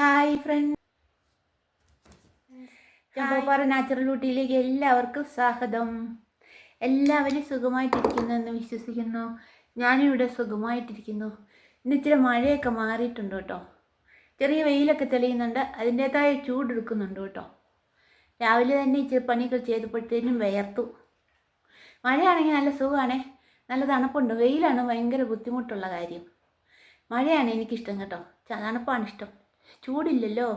Hi friend Champoppara natural ബ്യൂട്ടിയിലേക്ക് എല്ലാവർക്കും സ്വാഗതം. എല്ലാവരും സുഖമായിട്ടിരിക്കുന്നു എന്ന് വിശ്വസിക്കുന്നു. ഞാനും ഇവിടെ സുഖമായിട്ടിരിക്കുന്നു. ഇന്ന് ഇച്ചിരി മഴയൊക്കെ മാറിയിട്ടുണ്ട് കേട്ടോ. ചെറിയ വെയിലൊക്കെ തെളിയുന്നുണ്ട്. അതിന്റേതായ ചൂടെടുക്കുന്നുണ്ട് കേട്ടോ. രാവിലെ തന്നെ ഇച്ചിരി പണിയൊക്കെ ചെയ്തപ്പോഴത്തേനും വിയർത്തു. മഴയാണെങ്കിൽ നല്ല സുഖമാണേ. നല്ല തണുപ്പുണ്ട്. വെയിലാണ് ഭയങ്കര ബുദ്ധിമുട്ടുള്ള കാര്യം. മഴയാണ് എനിക്കിഷ്ടം കേട്ടോ. തണുപ്പാണ് ഇഷ്ടം. ചൂടില്ലല്ലോ.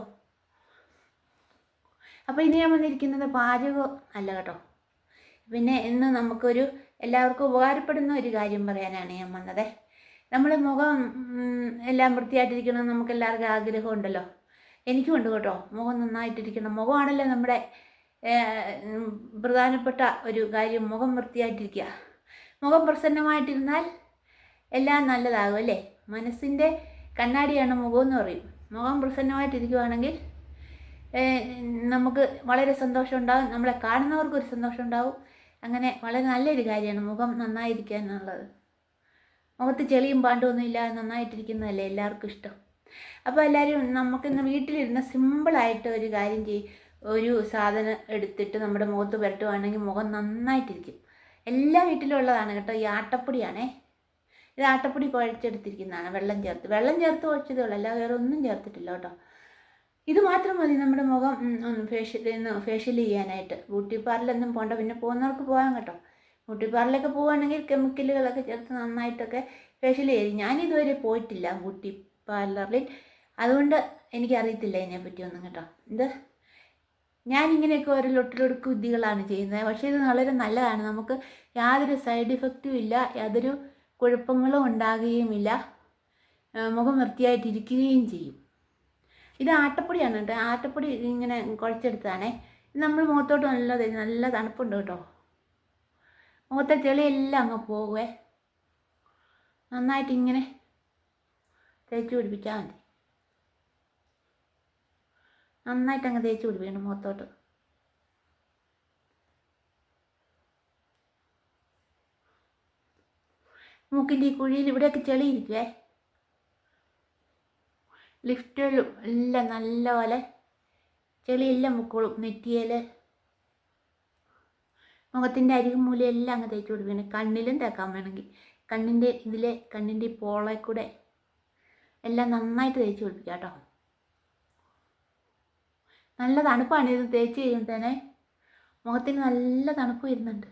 അപ്പോൾ ഇനി ഞാൻ വന്നിരിക്കുന്നത് പാചകം അല്ല കേട്ടോ. പിന്നെ ഇന്ന് നമുക്കൊരു എല്ലാവർക്കും ഉപകാരപ്പെടുന്ന ഒരു കാര്യം പറയാനാണ് ഞാൻ വന്നത്. നമ്മൾ മുഖം എല്ലാം വൃത്തിയായിട്ടിരിക്കണം നമുക്ക് എല്ലാവർക്കും ആഗ്രഹമുണ്ടല്ലോ എനിക്കും ഉണ്ട് കേട്ടോ. മുഖം നന്നായിട്ടിരിക്കണം. മുഖമാണല്ലോ നമ്മുടെ പ്രധാനപ്പെട്ട ഒരു കാര്യം. മുഖം വൃത്തിയായിട്ടിരിക്കുക. മുഖം പ്രസന്നമായിട്ടിരുന്നാൽ എല്ലാം നല്ലതാകും അല്ലേ? മനസ്സിന്റെ കണ്ണാടിയാണ് മുഖം എന്ന് പറയും. മുഖം പ്രസന്നമായിട്ടിരിക്കുവാണെങ്കിൽ നമുക്ക് വളരെ സന്തോഷം ഉണ്ടാകും നമ്മളെ കാണുന്നവർക്ക് ഒരു സന്തോഷം ഉണ്ടാവും അങ്ങനെ വളരെ നല്ലൊരു കാര്യമാണ് മുഖം നന്നായിരിക്കുക എന്നുള്ളത്. മുഖത്ത് ചെളിയും പാണ്ടൊന്നും ഇല്ലാതെ നന്നായിട്ടിരിക്കുന്നതല്ലേ എല്ലാവർക്കും ഇഷ്ടം. അപ്പോൾ എല്ലാവരും നമുക്കിന്ന് വീട്ടിലിരുന്ന സിമ്പിളായിട്ട് ഒരു കാര്യം ചെയ്യും ഒരു സാധനം എടുത്തിട്ട് നമ്മുടെ മുഖത്ത് പുരട്ടുവാണെങ്കിൽ മുഖം നന്നായിട്ടിരിക്കും. എല്ലാ വീട്ടിലും ഉള്ളതാണ് കേട്ടോ ഈ ആട്ടപ്പൊടിയാണേ. ഇത് ആട്ടപ്പൊടി കുഴച്ചെടുത്തിരിക്കുന്നതാണ്. വെള്ളം ചേർത്ത്. വെള്ളം ചേർത്ത് കുഴച്ചതേ ഉള്ളൂ. അല്ലാതെ വേറെ ഒന്നും ചേർത്തിട്ടില്ല കേട്ടോ. ഇത് മാത്രം മതി നമ്മുടെ മുഖം ഫേഷ്യൽ ഫേഷ്യൽ ചെയ്യാനായിട്ട്. ബ്യൂട്ടി പാർലറിലൊന്നും പോകണ്ട പിന്നെ പോകുന്നവർക്ക് പോകാൻ കേട്ടോ. ബ്യൂട്ടി പാർലറൊക്കെ പോവുകയാണെങ്കിൽ കെമിക്കലുകളൊക്കെ ചേർത്ത് നന്നായിട്ടൊക്കെ ഫേഷ്യൽ ചെയ്ത്. ഞാനിതുവരെ പോയിട്ടില്ല ബ്യൂട്ടി പാർലറിൽ. അതുകൊണ്ട് എനിക്കറിയത്തില്ല ഇതിനെപ്പറ്റി ഒന്നും കേട്ടോ. ഇത് ഞാനിങ്ങനെയൊക്കെ ഓരോ ലൊട്ടിലൊടുക്ക് വിദ്യകളാണ് ചെയ്യുന്നത്. പക്ഷേ ഇത് വളരെ നല്ലതാണ്. നമുക്ക് യാതൊരു സൈഡ് ഇഫക്റ്റും ഇല്ല. യാതൊരു കുഴപ്പങ്ങളും ഉണ്ടാകുകയുമില്ല. മുഖം വൃത്തിയായിട്ടിരിക്കുകയും ചെയ്യും. ഇത് ആട്ടപ്പൊടിയാണ് കേട്ടോ. ആട്ടപ്പൊടി ഇങ്ങനെ കുഴച്ചെടുത്തതാണേ ഇത് നമ്മൾ മുഖത്തോട്ട് നല്ല നല്ല തണുപ്പുണ്ട് കേട്ടോ. മുഖത്തെ ചെളിയെല്ലാം അങ്ങ് പോകുവേ നന്നായിട്ട് ഇങ്ങനെ തേച്ച് പിടിപ്പിച്ചാൽ മതി. നന്നായിട്ട് അങ്ങ് തേച്ച് പിടിപ്പിക്കണം മുഖത്തോട്ട്. മൂക്കിന്റെ ഈ കുഴിയിൽ ഇവിടെയൊക്കെ ചെളി ലിഫ്റ്റുകളും എല്ലാം നല്ലപോലെ ചെളിയെല്ലാം മുക്കോളും നെറ്റിയൽ മുഖത്തിന്റെ അരികും മൂലയെല്ലാം അങ്ങ് തേച്ച് കൊടുക്കണം കണ്ണിലും തേക്കാൻ വേണമെങ്കിൽ. കണ്ണിന്റെ ഇതിലെ കണ്ണിന്റെ പോളെ കൂടെ എല്ലാം നന്നായിട്ട് തേച്ച് പിടിപ്പിക്കാം കേട്ടോ. നല്ല തണുപ്പാണ് ഇത് തേച്ച് കഴിയുമ്പോൾ തന്നെ മുഖത്തിന് നല്ല തണുപ്പ് വരുന്നുണ്ട്.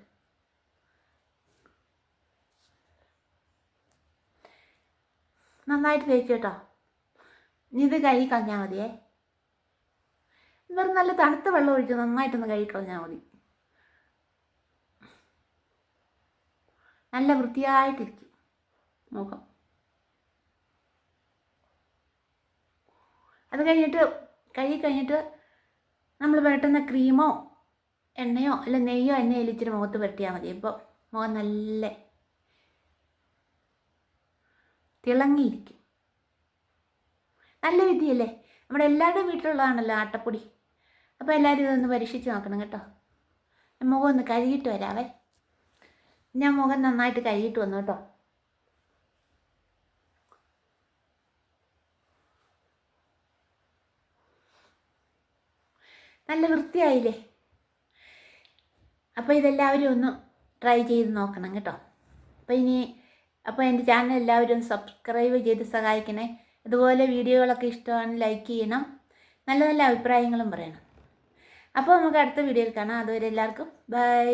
നന്നായിട്ട് തേച്ച് കേട്ടോ നീ ഇത് കഴുകി കളഞ്ഞാൽ മതിയേ. വെറും നല്ല തണുത്ത വെള്ളം ഒഴിച്ച് നന്നായിട്ടൊന്ന് കഴുകി കളഞ്ഞാൽ മതി. നല്ല വൃത്തിയായിട്ടിരിക്കും മുഖം. അത് കഴിഞ്ഞിട്ട് കഴുകി കഴിഞ്ഞിട്ട് നമ്മൾ പുരട്ടുന്ന ക്രീമോ എണ്ണയോ അല്ല നെയ്യോ എണ്ണയോ ഇച്ചിരി മുഖത്ത് പുരട്ടിയാൽ മതി. ഇപ്പോൾ മുഖം നല്ല തിളങ്ങിയിരിക്കും. നല്ല വിദ്യയല്ലേ നമ്മുടെ എല്ലാവരുടെയും വീട്ടിലുള്ളതാണല്ലോ ആട്ടപ്പൊടി. അപ്പോൾ എല്ലാവരും ഇതൊന്ന് പരീക്ഷിച്ച് നോക്കണം കേട്ടോ. മുഖം ഒന്ന് കഴുകിയിട്ട് വരാവേ. ഞാൻ മുഖം നന്നായിട്ട് കഴുകിയിട്ട് വന്നു കേട്ടോ. നല്ല വൃത്തിയായില്ലേ? അപ്പോൾ ഇതെല്ലാവരും ഒന്ന് ട്രൈ ചെയ്ത് നോക്കണം കേട്ടോ. അപ്പോൾ ഇനി അപ്പോൾ എന്റെ ചാനൽ എല്ലാവരും സബ്സ്ക്രൈബ് ചെയ്ത് സഹായിക്കണേ. ഇതുപോലെ വീഡിയോകളൊക്കെ ഇഷ്ടമാണ് ലൈക്ക് ചെയ്യണം. നല്ല നല്ല അഭിപ്രായങ്ങളും പറയണം. അപ്പോൾ നമുക്ക് അടുത്ത വീഡിയോയിൽ കാണാം. അതുവരെ എല്ലാവർക്കും ബൈ